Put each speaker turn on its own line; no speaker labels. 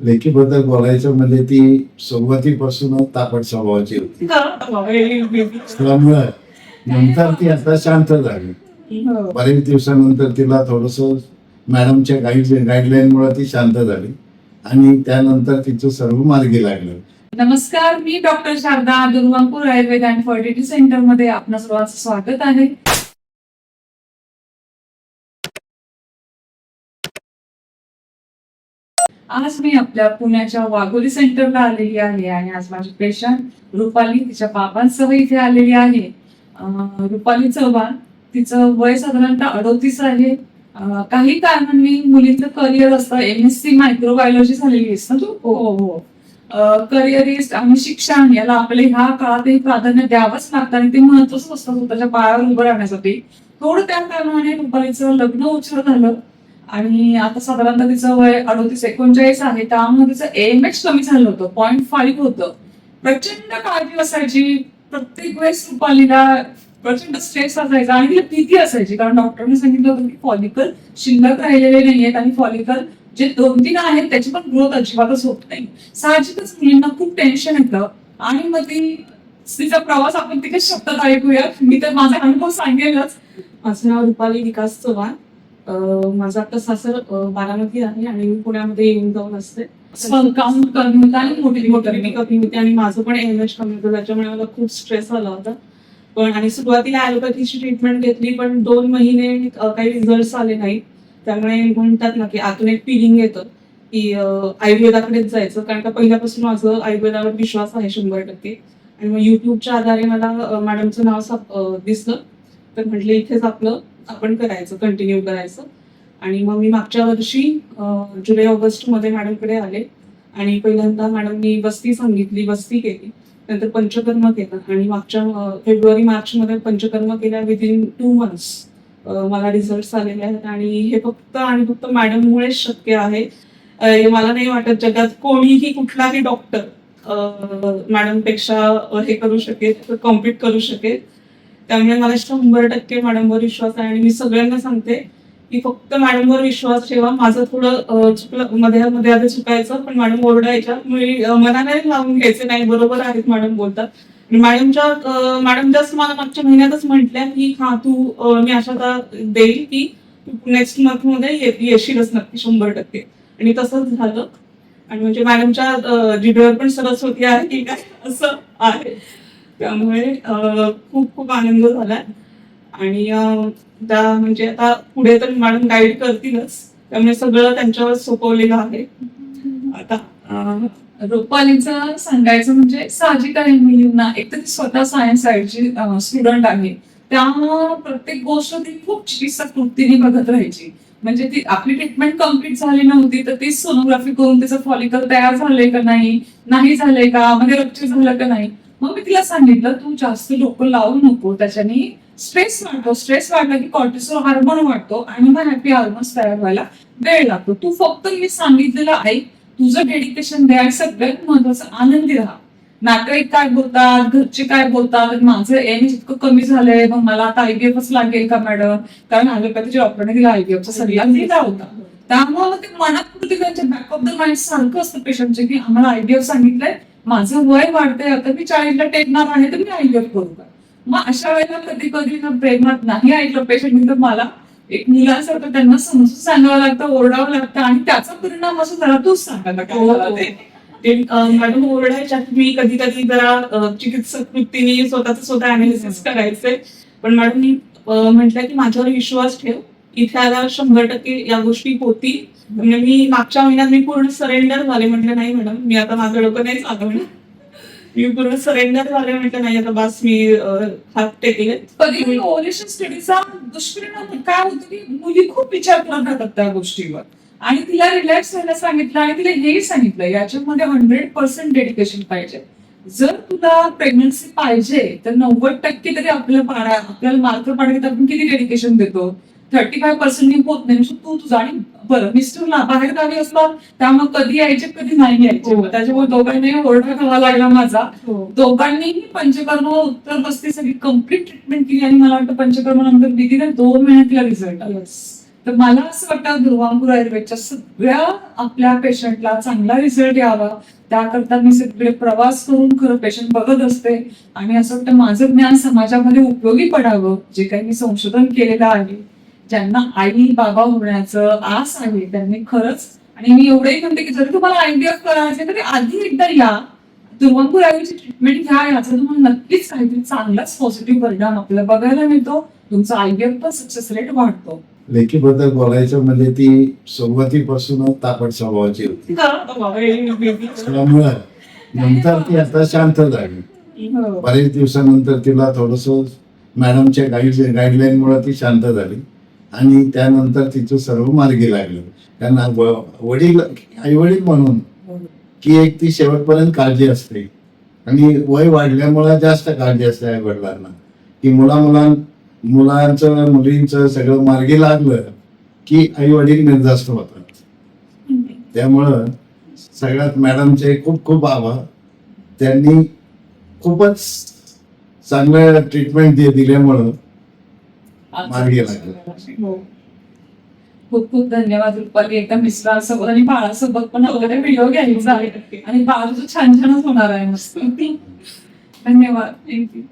लेखीबद्दल बोलायचं म्हणजे ती सुरुवातीपासूनच तापट स्वभावाची होती. त्यामुळे नंतर ती आता शांत झाली. बरेच दिवसानंतर तिला थोडस मॅडमच्या गाईड गाईडलाईन मुळे ती शांत झाली. आणि त्यानंतर तिचं सर्व मार्गी लागलं.
नमस्कार मी doctor Sharada Durvanpur Ayurved and fertility सेंटरमध्ये आपणा सर्वांचं स्वागत आहे. आज मी आपल्या पुण्याच्या वाघोली सेंटरला आलेली आहे आणि आज माझी पेशंट रुपाली तिच्या बाबांसह इथे आलेली आहे. रुपाली चव्हाण तिचं वय साधारणतः अडोतीस आहे. काही कारणांनी मुलींचं करिअर असतं. एम एस सी मायक्रोबायोलॉजी झालेली असतं ना तू हो हो. हो. करिअरिस्ट आणि शिक्षण याला आपले ह्या काळातही प्राधान्य द्यावंच लागतं आणि ते महत्वाचं असतं स्वतःच्या पायावर उभं राहण्यासाठी. थोडं त्या कारणाने रुपालीचं लग्न उच्च झालं. आणि आता साधारणतः तिचं वय अडोतीस एकोणचाळीस आहे. त्यामुळे तिचं एम एच कमी झालं होतं. पॉईंट फाईव्ह होतं. प्रचंड काळजी असायची. प्रत्येक वेळेस रुपालीला प्रचंड स्ट्रेस असायचा आणि तिला भीती असायची. कारण डॉक्टरने सांगितलं होतं की फॉलिकल शिल्लक राहिलेले नाहीयेत आणि फॉलिकल जे दोन तीन आहेत त्याची पण ग्रोथ अजिबातच होत नाही. साहजिकच मुलींना खूप टेन्शन येतं. आणि मग ती तिचा प्रवास आपण तिथे शब्दात ऐकूया मी तर माझा अनुभव सांगेलच.
माझं नाव रुपाली विकास चव्हाण. माझं आता सासर बारामती आहे आणि मी पुण्यामध्ये येऊन जाऊन असते.
काउंट कमी होतं आणि मोठी
कमी होती आणि माझं पण एम एच कमी होतं त्याच्यामुळे मला खूप स्ट्रेस आला होता. पण आणि सुरुवातीला ॲलोपॅथीची ट्रीटमेंट घेतली पण दोन महिने काही रिझल्ट आले नाहीत त्यामुळे म्हणतात ना की आतून एक फिलिंग येतं की आयुर्वेदाकडेच जायचं. कारण का पहिल्यापासून माझं आयुर्वेदावर विश्वास आहे शंभर टक्के. आणि मग युट्यूबच्या आधारे मला मॅडमचं नाव दिसलं. तर म्हटलं इथेच आपलं आपण करायचं कंटिन्यू करायचं. आणि मग मी मागच्या वर्षी जुलै ऑगस्टमध्ये मॅडमकडे आले. आणि पहिल्यांदा मॅडमनी बस्ती सांगितली बस्ती केली. नंतर पंचकर्म केलं. आणि मागच्या फेब्रुवारी मार्चमध्ये पंचकर्म केल्या विदिन टू मंथ्स मला रिझल्ट आलेले आहेत. आणि हे फक्त आणि फक्त मॅडममुळेच शक्य आहे. मला नाही वाटत जगात कोणीही कुठलाही डॉक्टर मॅडमपेक्षा हे करू शकेल कॉम्पीट करू शकेल. त्यामुळे मला शंभर टक्के मॅडमवर विश्वास आहे आणि मी सगळ्यांना सांगते की फक्त मॅडमवर विश्वास ठेवा. माझं थोडं चुकलं मध्ये मध्ये आधी चुकायचं पण मॅडम ओरडायच्या. मी मनाने लावून घ्यायचे नाही बरोबर आहेत मॅडम बोलतात. मॅडमच्या मॅडम जस्ट मला मागच्या महिन्यातच म्हटल्या की हा तू मी अशा देईल की नेक्स्ट मंथमध्ये येशीलच नक्की शंभर टक्के. आणि तसंच झालं. आणि म्हणजे मॅडमच्या जिडवर पण सरस्वती आहे की काय असं आहे. त्यामुळे खूप खूप आनंद झालाय. आणि त्या म्हणजे आता पुढे तर मॅडम गाईड करतीलच. त्यामुळे सगळं त्यांच्यावर सोपवलेलं आहे. आता
रुपालीचं सांगायचं म्हणजे साहजिक आहे मुलींना. एक तर ती स्वतः सायन्स साईडची स्टुडंट आहे. त्या प्रत्येक गोष्ट ती खूप चिकित्सक बघत राहायची. म्हणजे ती आपली ट्रीटमेंट कंप्लीट झाली नव्हती तर ती सोनोग्राफी करून तिचं फॉलिकल तयार झालंय का नाही? नाही झालंय का? म्हणजे रप्चर झालं का नाही? मग मी तिला सांगितलं तू जास्त डोकं लावू नको त्याच्याने स्ट्रेस वाढतो स्ट्रेस वाढला की कॉर्टिसोल हार्मोन वाढतो आणि मग हॅपी हार्मोन्स तयार व्हायला वेळ लागतो. तू फक्त मी सांगितलेलं आहे तुझं डेडिकेशन द्या सगळ्यात महत्वाचं आनंदी राहा. नातेवाईक काय बोलतात घरचे काय बोलतात माझं एम इतकं कमी झालंय मग मला आता आयबीएफच लागेल का मॅडम कारण ॲलोपॅथीच्या डॉक्टरने दिला आयबीएफचा सल्ला दिला होता. त्यामुळे ते मनात कुठे त्यांच्या बॅक ऑफ द माइंड सारखं असतं पेशंटचे की आम्हाला आयबीएफ सांगितलंय माझं वय वाढतंय आता मी चाळीसला टेकणार आहे तर मी आयबीएफ करू का? मग अशा वेळेला कधी कधी ना प्रेमात नाही ऐकलं पेशंट तर मला एक मुलासारखं त्यांना समजून सांगावं लागतं ओरडावं लागतं आणि त्याचा परिणाम असं जरा तूच सांगायला हो,
हो, हो. मॅडम ओरडायच्या मी कधी कधी जरा चिकित्सक वृत्तीने स्वतःच स्वतः अनालिसिस करायचे पण मॅडम मी म्हटलं की माझ्यावर विश्वास ठेव. इथे आल्यावर शंभर टक्के या गोष्टी होतील म्हणजे मी मागच्या महिन्यात मी पूर्ण सरेंडर झाले म्हटलं नाही मॅडम. मी आता माझं डोकं नाही चालवणार. मी पूर्ण सरेंडर झाले म्हटलं नाही. आता बस मी हात टेकले.
कधी स्टडीचा दुष्परिणाम काय होतो की मुली खूप विचार करत राहतात त्या गोष्टीवर. आणि तिला रिलॅक्स व्हायला सांगितलं आणि तिला हेही सांगितलं याच्यामध्ये हंड्रेड पर्सेंट डेडिकेशन पाहिजे. जर तुला प्रेग्नन्सी पाहिजे तर नव्वद टक्के तरी आपल्याला आपल्याला मार्क पाडायला आपण किती डेडिकेशन देतो? थर्टी फाय पर्सेंट होत नाही. नुसतं तू तुझा आणि बरं मिस्टरला बाहेर गावी असतात त्यामुळे कधी यायचे कधी नाही यायचे.
हो.
त्याच्यामुळे दोघांनाही ओरडा खावा लागला माझा. दोघांनीही पंचकर्म उत्तर बसती सगळी कंप्लीट ट्रीटमेंट केली आणि मला वाटतं पंचकर्म नंतर दिदी ना दोन महिन्यात तिला रिझल्ट आला तर मला असं वाटतं ध्रुवांपूर आयुर्वेदच्या सगळ्या आपल्या पेशंटला चांगला रिझल्ट यावा. त्याकरता मी सगळे प्रवास करून खरं पेशंट बघत असते. आणि असं वाटतं माझं ज्ञान समाजामध्ये उपयोगी पडावं जे काही मी संशोधन केलेलं आहे. ज्यांना आई बाबा होण्याचं आस आहे त्यांनी खरंच आणि मी एवढंही म्हणते की जरी तुम्हाला आयव्हीएफ करायचे तरी आधी एकदा या. ध्रुवांपूर आयुर्वेदची ट्रीटमेंट घ्या याचा तुम्हाला नक्कीच काहीतरी चांगलाच पॉझिटिव्ह परिणाम आपल्याला बघायला मिळतो. तुमचा आयव्हीएफ पण सक्सेस रेट वाढतो.
लेखीबद्दल बोलायचं म्हणजे ती सुरुवातीपासूनच तापट स्वभावाची होती. त्यामुळं नंतर ती आता शांत झाली. बरेच दिवसानंतर तिला थोडस मॅडमच्या गाईड गाईडलाईन मुळे ती शांत झाली. आणि त्यानंतर तिचं सर्व मार्गी लागलं. त्यांना वडील आई वडील म्हणून की एक ती शेवटपर्यंत काळजी असते. आणि वय वाढल्यामुळे जास्त काळजी असते आई वडिलांना. की मुला मुलां मुलांचं मुलींचं सगळं मार्गी लागलं की आई वडील निर्धास्त होतात. त्यामुळं सगळ्यात मॅडमचे खूप खूप आभार. त्यांनी खूपच चांगलं ट्रीटमेंट दिल्यामुळं मार्गी लागलं.
हो. खूप खूप धन्यवाद रुपाली. एकदा मिस्टरांसोबत आणि बाळासोबत पण वगैरे व्हिडिओ घ्यायचा आहे. आणि बाळ छान छानच होणार आहे मस्त. धन्यवाद. थँक्यू